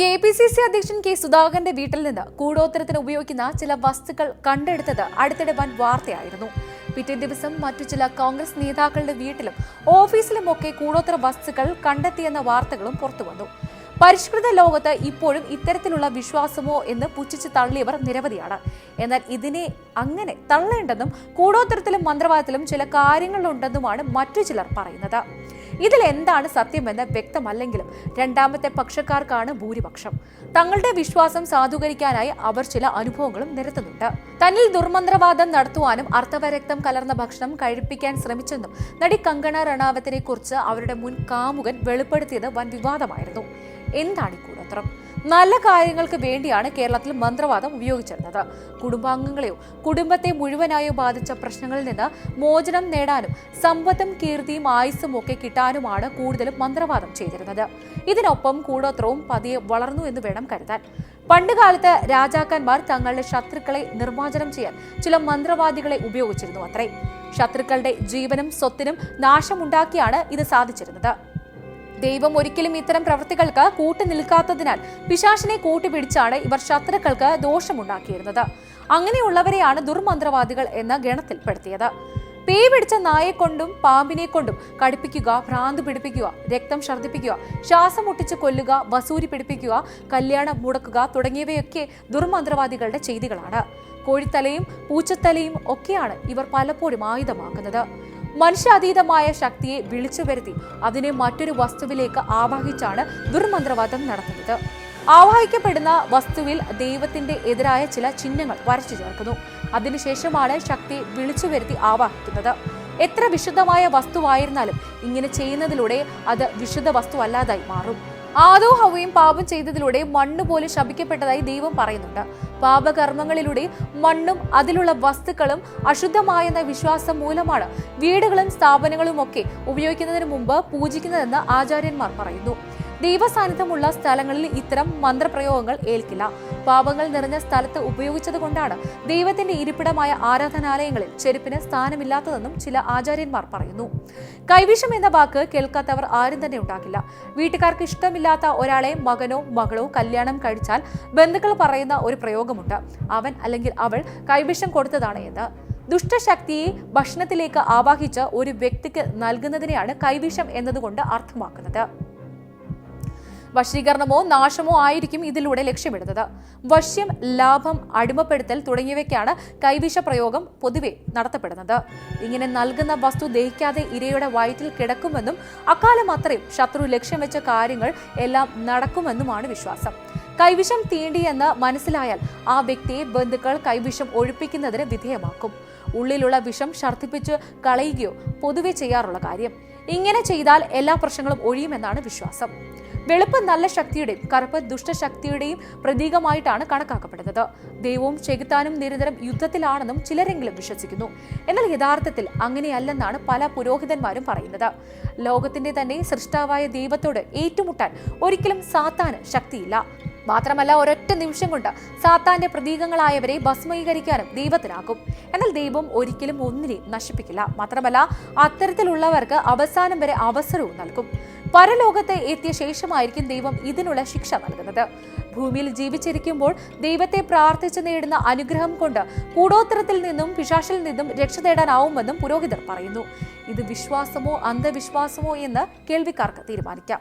K P C C അധ്യക്ഷൻ K സുധാകരന്റെ വീട്ടിൽ നിന്ന് കൂടോത്തരത്തിന് ഉപയോഗിക്കുന്ന ചില വസ്തുക്കൾ കണ്ടെടുത്തത് അടുത്തിടെ വൻ വാർത്തയായിരുന്നു. പിറ്റേ ദിവസം മറ്റു ചില കോൺഗ്രസ് നേതാക്കളുടെ വീട്ടിലും ഓഫീസിലുമൊക്കെ കൂടോത്തര വസ്തുക്കൾ കണ്ടെത്തിയെന്ന വാർത്തകളും പുറത്തുവന്നു. പരിഷ്കൃത ലോകത്ത് ഇപ്പോഴും ഇത്തരത്തിലുള്ള വിശ്വാസമോ എന്ന് പുച്ഛിച്ച് തള്ളിയവർ നിരവധിയാണ്. എന്നാൽ ഇതിനെ അങ്ങനെ തള്ളേണ്ടെന്നും കൂടോത്തരത്തിലും മന്ത്രവാദത്തിലും ചില കാര്യങ്ങളുണ്ടെന്നുമാണ് മറ്റു ചിലർ പറയുന്നത്. ഇതിൽ എന്താണ് സത്യമെന്ന് വ്യക്തമല്ലെങ്കിലും രണ്ടാമത്തെ പക്ഷക്കാർക്കാണ് ഭൂരിപക്ഷം. തങ്ങളുടെ വിശ്വാസം സാധൂകരിക്കാനായി അവർ ചില അനുഭവങ്ങളും നിരത്തുന്നുണ്ട്. തന്നിൽ ദുർമന്ത്രവാദം നടത്തുവാനും അർത്ഥവരക്തം കലർന്ന ഭക്ഷണം കഴിപ്പിക്കാൻ ശ്രമിച്ചെന്നും നടി കങ്കണ റണാവത്തിനെ കുറിച്ച് അവരുടെ മുൻ കാമുകൻ വെളിപ്പെടുത്തിയത് വൻ വിവാദമായിരുന്നു. എന്താണ് ഈ കൂടോത്രം? നല്ല കാര്യങ്ങൾക്ക് വേണ്ടിയാണ് കേരളത്തിൽ മന്ത്രവാദം ഉപയോഗിച്ചിരുന്നത്. കുടുംബാംഗങ്ങളെയോ കുടുംബത്തെ മുഴുവനായോ ബാധിച്ച പ്രശ്നങ്ങളിൽ നിന്ന് മോചനം നേടാനും സമ്പത്തും കീർത്തിയും ആയുസ്സും ഒക്കെ കിട്ടാനുമാണ് കൂടുതലും മന്ത്രവാദം ചെയ്തിരുന്നത്. ഇതിനൊപ്പം കൂടോത്രവും പതിയെ വളർന്നു എന്ന് വേണം കരുതാൻ. പണ്ടുകാലത്ത് രാജാക്കന്മാർ തങ്ങളുടെ ശത്രുക്കളെ നിർമ്മാർജനം ചെയ്യാൻ ചില മന്ത്രവാദികളെ ഉപയോഗിച്ചിരുന്നു അത്രേ. ശത്രുക്കളുടെ ജീവനും സ്വത്തിനും നാശമുണ്ടാക്കിയാണ് ഇത് സാധിച്ചിരുന്നത്. ദൈവം ഒരിക്കലും ഇത്തരം പ്രവൃത്തികൾക്ക് കൂട്ടു നിൽക്കാത്തതിനാൽ പിശാശിനെ കൂട്ടുപിടിച്ചാണ് ഇവർ ശത്രുക്കൾക്ക് ദോഷമുണ്ടാക്കിയിരുന്നത്. അങ്ങനെയുള്ളവരെയാണ് ദുർമന്ത്രവാദികൾ എന്ന ഗണത്തിൽപ്പെടുത്തിയത്. പേ പിടിച്ച നായെ കൊണ്ടും പാമ്പിനെ കൊണ്ടും കടുപ്പിക്കുക ഭ്രാന്ത് പിടിപ്പിക്കുക രക്തം ഛർദ്ദിപ്പിക്കുക ശ്വാസം മുട്ടിച്ച് കൊല്ലുക വസൂരി പിടിപ്പിക്കുക കല്യാണം മുടക്കുക തുടങ്ങിയവയൊക്കെ ദുർമന്ത്രവാദികളുടെ ചെയ്തികളാണ്. കോഴിത്തലയും പൂച്ചത്തലയും ഒക്കെയാണ് ഇവർ പലപ്പോഴും ആയുധമാക്കുന്നത്. മനുഷ്യാതീതമായ ശക്തിയെ വിളിച്ചു വരുത്തി അതിനെ മറ്റൊരു വസ്തുവിലേക്ക് ആവാഹിച്ചാണ് ദുർമന്ത്രവാദം നടത്തുന്നത്. ആവാഹിക്കപ്പെടുന്ന വസ്തുവിൽ ദൈവത്തിന്റെ എതിരായ ചില ചിഹ്നങ്ങൾ വരച്ചു ചേർക്കുന്നു. അതിനുശേഷമാണ് ശക്തി വിളിച്ചു വരുത്തി ആവാഹിക്കുന്നത്. എത്ര വിശുദ്ധമായ വസ്തുവായിരുന്നാലും ഇങ്ങനെ ചെയ്യുന്നതിലൂടെ അത് വിശുദ്ധ വസ്തു അല്ലാതായി മാറും. ആദോ ഹവയും പാപം ചെയ്തതിലൂടെ മണ്ണ് പോലെ ശപിക്കപ്പെട്ടതായി ദൈവം പറയുന്നുണ്ട്. പാപകർമ്മങ്ങളിലൂടെ മണ്ണും അതിലുള്ള വസ്തുക്കളും അശുദ്ധമായെന്ന വിശ്വാസം മൂലമാണ് വീടുകളും സ്ഥാപനങ്ങളും ഒക്കെ ഉപയോഗിക്കുന്നതിന് മുമ്പ് പൂജിക്കുന്നതെന്ന് ആചാര്യന്മാർ പറയുന്നു. ദൈവസാന്നിധ്യമുള്ള സ്ഥലങ്ങളിൽ ഇത്തരം മന്ത്രപ്രയോഗങ്ങൾ ഏൽക്കില്ല. പാപങ്ങൾ നിറഞ്ഞ സ്ഥലത്ത് ഉപയോഗിച്ചത് കൊണ്ടാണ് ദൈവത്തിന്റെ ഇരിപ്പിടമായ ആരാധനാലയങ്ങളിൽ ചെരുപ്പിന് സ്ഥാനമില്ലാത്തതെന്നും ചില ആചാര്യന്മാർ പറയുന്നു. കൈവിഷം എന്ന വാക്ക് കേൾക്കാത്തവർ ആരും തന്നെ ഉണ്ടാക്കില്ല വീട്ടുകാർക്ക് ഇഷ്ടമില്ലാത്ത ഒരാളെ മകനോ മകളോ കല്യാണം കഴിച്ചാൽ ബന്ധുക്കൾ പറയുന്ന ഒരു പ്രയോഗമുണ്ട്. അവൻ അല്ലെങ്കിൽ അവൾ കൈവിഷം കൊടുത്തതാണ് എന്ന്. ദുഷ്ടശക്തിയെ ഭക്ഷണത്തിലേക്ക് ആവാഹിച്ച് ഒരു വ്യക്തിക്ക് നൽകുന്നതിനെയാണ് കൈവിഷം എന്നതുകൊണ്ട് അർത്ഥമാക്കുന്നത്. വശീകരണമോ നാശമോ ആയിരിക്കും ഇതിലൂടെ ലക്ഷ്യമിടുന്നത്. വശ്യം ലാഭം അടിമപ്പെടുത്തൽ തുടങ്ങിയവയ്ക്കാണ് കൈവിഷ പ്രയോഗം പൊതുവെ നടത്തപ്പെടുന്നത്. ഇങ്ങനെ നൽകുന്ന വസ്തു ദഹിക്കാതെ ഇരയുടെ വയറ്റിൽ കിടക്കുമെന്നും അക്കാലം അത്രയും ശത്രു ലക്ഷ്യം വെച്ച കാര്യങ്ങൾ എല്ലാം നടക്കുമെന്നുമാണ് വിശ്വാസം. കൈവിഷം തീണ്ടിയെന്ന് മനസ്സിലായാൽ ആ വ്യക്തിയെ ബന്ധുക്കൾ കൈവിഷം ഒഴിപ്പിക്കുന്നതിന് വിധേയമാക്കും. ഉള്ളിലുള്ള വിഷം ഛർദ്ദിപ്പിച്ച് കളയുകയോ പൊതുവെ ചെയ്യാറുള്ള കാര്യം. ഇങ്ങനെ ചെയ്താൽ എല്ലാ പ്രശ്നങ്ങളും ഒഴിയുമെന്നാണ് വിശ്വാസം. വെളുപ്പ് നല്ല ശക്തിയുടെയും കറുപ്പ് ദുഷ്ടശക്തിയുടെയും പ്രതീകമായിട്ടാണ് കണക്കാക്കപ്പെടുന്നത്. ദൈവവും ചെകുത്താനും നിരന്തരം യുദ്ധത്തിലാണെന്നും ചിലരെങ്കിലും വിശ്വസിക്കുന്നു. എന്നാൽ യഥാർത്ഥത്തിൽ അങ്ങനെയല്ലെന്നാണ് പല പുരോഹിതന്മാരും പറയുന്നത്. ലോകത്തിന്റെ തന്നെ സൃഷ്ടാവായ ദൈവത്തോട് ഏറ്റുമുട്ടാൻ ഒരിക്കലും സാത്താന് ശക്തിയില്ല. മാത്രമല്ല ഒരൊറ്റ നിമിഷം കൊണ്ട് സാത്താന്റെ പ്രതീകങ്ങളായവരെ ഭസ്മീകരിക്കാനും ദൈവത്തിനാകും. എന്നാൽ ദൈവം ഒരിക്കലും ഒന്നിനെയും നശിപ്പിക്കില്ല. മാത്രമല്ല അത്തരത്തിലുള്ളവർക്ക് അവസാനം വരെ അവസരവും നൽകും. പരലോകത്ത് എത്തിയ ശേഷമായിരിക്കും ദൈവം ഇതിനുള്ള ശിക്ഷ നൽകുന്നത്. ഭൂമിയിൽ ജീവിച്ചിരിക്കുമ്പോൾ ദൈവത്തെ പ്രാർത്ഥിച്ച് നേടുന്ന അനുഗ്രഹം കൊണ്ട് കൂടോത്തരത്തിൽ നിന്നും പിശാശിൽ നിന്നും രക്ഷ നേടാനാവുമെന്നും പുരോഹിതർ പറയുന്നു. ഇത് വിശ്വാസമോ അന്ധവിശ്വാസമോ എന്ന് കേൾവിക്കാർക്ക് തീരുമാനിക്കാം.